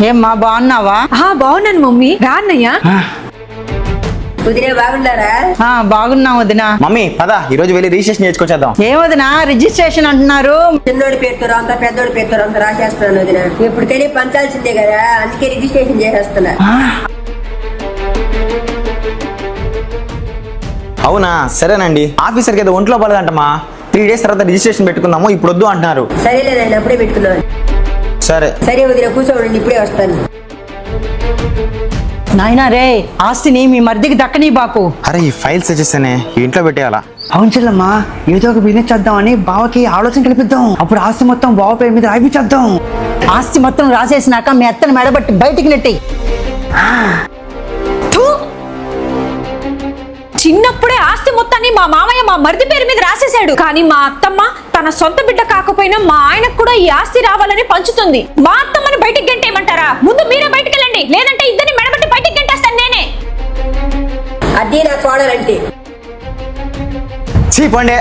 ఏమ్మా బాగున్నావా? ఆ బాగున్నాను మమ్మీ. రా అన్నయ్య. కుదిరే బాగున్నారా? ఆ, బాగున్నాం వదినా. మమ్మీ పద ఈ రోజు వెళ్ళి రిజిస్ట్రేషన్ చేసుకొచ్చేద్దాం ఏం వదినా రిజిస్ట్రేషన్ అంటున్నారు? చిన్నోడి పేరుతో అంత పెద్దోడి పేరుతో అంత రాసేస్తున్నాను వదిన. ఇప్పుడు తెలియ పంచాల్సిందే కదా అందుకే రిజిస్ట్రేషన్ చేసేస్తున్నా. అవునా సరేనండి. ఆఫీసర్కి ఏదో ఒంట్లో బాలేదంటమ్మా త్రీ డేస్ తర్వాత రిజిస్ట్రేషన్ పెట్టుకుందాము ఇప్పుడు వద్దు అంటున్నారు. సరేలేదండి అప్పుడే పెట్టుకున్నాను సరే. సరే వదిన కూర్చోండి ఇప్పుడే వస్తాను. నాయనా రే ఆస్తిని మీ మర్దికి దక్కనీ బాకు. అరే ఈ ఫైల్స్ వచ్చేస్తేనే ఈ ఇంట్లో పెట్టేయాలా? అవును చెల్లమ్మా ఏదో ఒక బిజినెస్ చేద్దామని బావకి ఆలోచన కల్పిద్దాం. అప్పుడు ఆస్తి మొత్తం బావ పేరు మీద రాయిపించేద్దాం ఆస్తి మొత్తం రాసేసినాక మీ అత్తని మెడబట్టి బయటికి నెట్టి! చిన్నప్పుడే మొత్తాన్ని మా మామయ్య మా మరిది పేరు మీద రాసేశాడు. కానీ మా అత్తమ్మ తన సొంత బిడ్డ కాకపోయినా మా ఆయనకు కూడా ఈ ఆస్తి రావాలని పంచుతుంది. మా అత్తమ్మని బయటికి గంటేయమంటారా? ముందు మీరే బయటికి వెళ్ళండి. లేదంటే ఇద్దరిని మెడబట్టి బయటికి గంటేస్తాను నేనే. అదే నా కోడలంటే. చీ పండే.